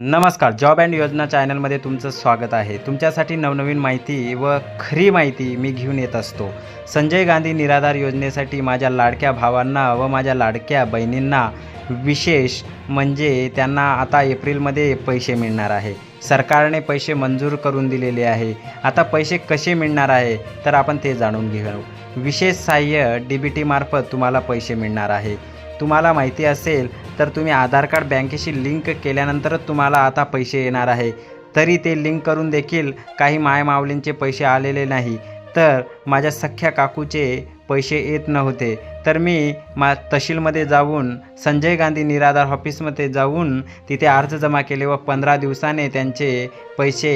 नमस्कार job and योजना चॅनलमध्ये तुमचं स्वागत आहे. तुमच्यासाठी नवनवीन माहिती व खरी माहिती मी घेऊन येत असतो. संजय गांधी निराधार योजनेसाठी माझ्या लाडक्या भावांना व माझ्या लाडक्या बहिणींना विशेष म्हणजे त्यांना आता एप्रिलमध्ये पैसे मिळणार आहे. सरकारने पैसे मंजूर करून दिलेले आहे. आता पैसे कसे मिळणार आहे तर आपण ते जाणून घेऊ. विशेष सहाय्य डी बी टीमार्फत तुम्हाला पैसे मिळणार आहे. तुम्हाला माहिती असेल तर तुम्ही आधार कार्ड बँकेशी लिंक केल्यानंतरच तुम्हाला आता पैसे येणार आहे. तरी ते लिंक करून देखील काही मायमावलींचे पैसे आलेले नाही. तर माझ्या सख्ख्या काकूचे पैसे येत नव्हते. तर मी मा तहसीलमध्ये जाऊन संजय गांधी निराधार ऑफिसमध्ये जाऊन तिथे अर्ज जमा केले व पंधरा दिवसाने त्यांचे पैसे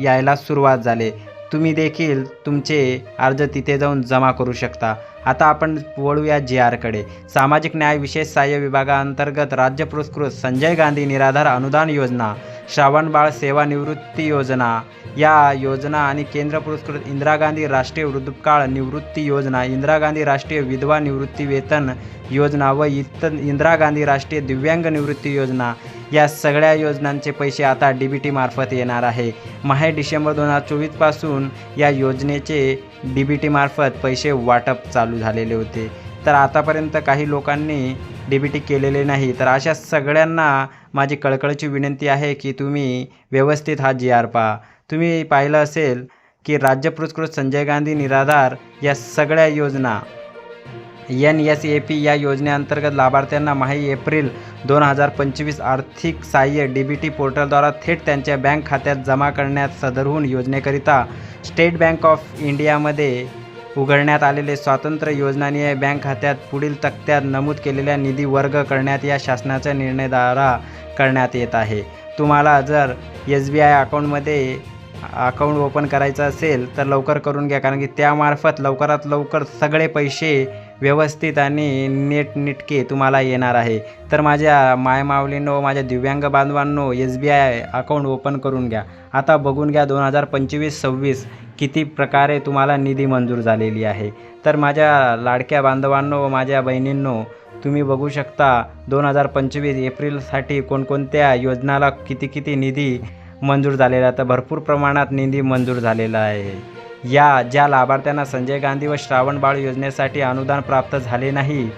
यायला सुरुवात झाले. तुम्ही देखील तुमचे अर्ज तिथे जाऊन जमा करू शकता. आता आपण वळूया जी आरकडे सामाजिक न्याय विशेष सहाय्य विभागाअंतर्गत राज्य पुरस्कृत संजय गांधी निराधार अनुदान योजना. श्रावणबाळ सेवानिवृत्ती योजना. या योजना आणि केंद्र पुरस्कृत इंदिरा गांधी राष्ट्रीय वृद्धकाळ निवृत्ती योजना इंदिरा गांधी राष्ट्रीय विधवा निवृत्ती वेतन योजना व इतर इंदिरा गांधी राष्ट्रीय दिव्यांग निवृत्ती योजना. या सगळ्या योजनांचे पैसे आता डी बी टीमार्फत येणार आहे. माहे डिसेंबर दोन हजार चोवीसपासून या योजनेचे डी बी टीमार्फत पैसे वाटप चालू झालेले होते. तर आतापर्यंत काही लोकांनी डी बी टी केलेले नाही. तर अशा सगळ्यांना माझी कळकळची विनंती आहे की तुम्ही व्यवस्थित हा जी आर पहा तुम्ही पाहिलं असेल की राज्य पुरस्कृत संजय गांधी निराधार या सगळ्या योजना एन एस ए पी या योजनेअंतर्गत लाभार्थ्यांना माही एप्रिल दोन हजार पंचवीस आर्थिक सहाय्य डी बी टी पोर्टलद्वारा थेट त्यांच्या बँक खात्यात जमा करण्यात सदरहून योजनेकरिता स्टेट बँक ऑफ इंडियामध्ये उघडण्यात आलेले स्वातंत्र्य योजनानीय बँक खात्यात पुढील तक्त्यात नमूद केलेल्या निधी वर्ग करण्यात या शासनाच्या निर्णयद्वारा करण्यात येत आहे. तुम्हाला जर एस बी आय अकाउंटमध्ये अकाउंट ओपन करायचं असेल तर लवकर करून घ्या कारण की त्यामार्फत लवकरात लवकर सगळे पैसे व्यवस्थित आणि नीटनेटके तुम्हाला येणार आहे. तर माझ्या मायमावलींनो माझ्या दिव्यांग बांधवांनो S B I account open करून घ्या. आता बघून घ्या दोन हजार पंचवीस सव्वीस किती प्रकारे तुम्हाला निधी मंजूर झालेली आहे? तर माझ्या लाडक्या बांधवांनो व माझ्या बहिणींनो तुम्ही बघू शकता दोन हजार पंचवीस एप्रिलसाठी कोणकोणत्या योजनाला किती किती निधी मंजूर झालेला आहे. तर भरपूर प्रमाणात निधी मंजूर झालेला आहे. या ज्या लाभार्थ्यांना संजय गांधी व श्रावणबाळ योजनेसाठी अनुदान प्राप्त झाले नाही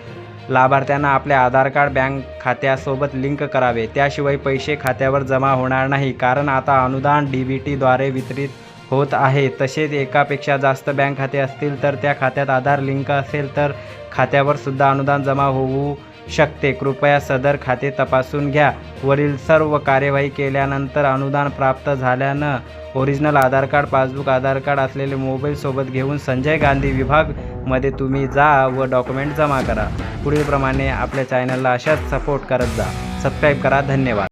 लाभार्थ्यांना आपले आधार कार्ड बँक खात्यासोबत लिंक करावे. त्याशिवाय पैसे खात्यावर जमा होणार नाही. कारण आता अनुदान डी बी टीद्वारे वितरित होत आहे. तसेच एकापेक्षा जास्त बँक खाते असतील तर त्या खात्यात आधार लिंक असेल तर खात्यावर सुद्धा अनुदान जमा होऊ शकते. कृपया सदर खाते तपासून घ्या. वरील सर्व कार्यवाही केल्यानंतर अनुदान प्राप्त झाल्यानं original Aadhaar card passbook Aadhaar card असलेले मोबाईल सोबत घेऊन संजय गांधी विभागमध्ये तुम्ही जा व डॉक्युमेंट जमा करा. पुढीलप्रमाणे आपल्या चॅनलला अशाच सपोर्ट करत जा. सबस्क्राईब करा. धन्यवाद.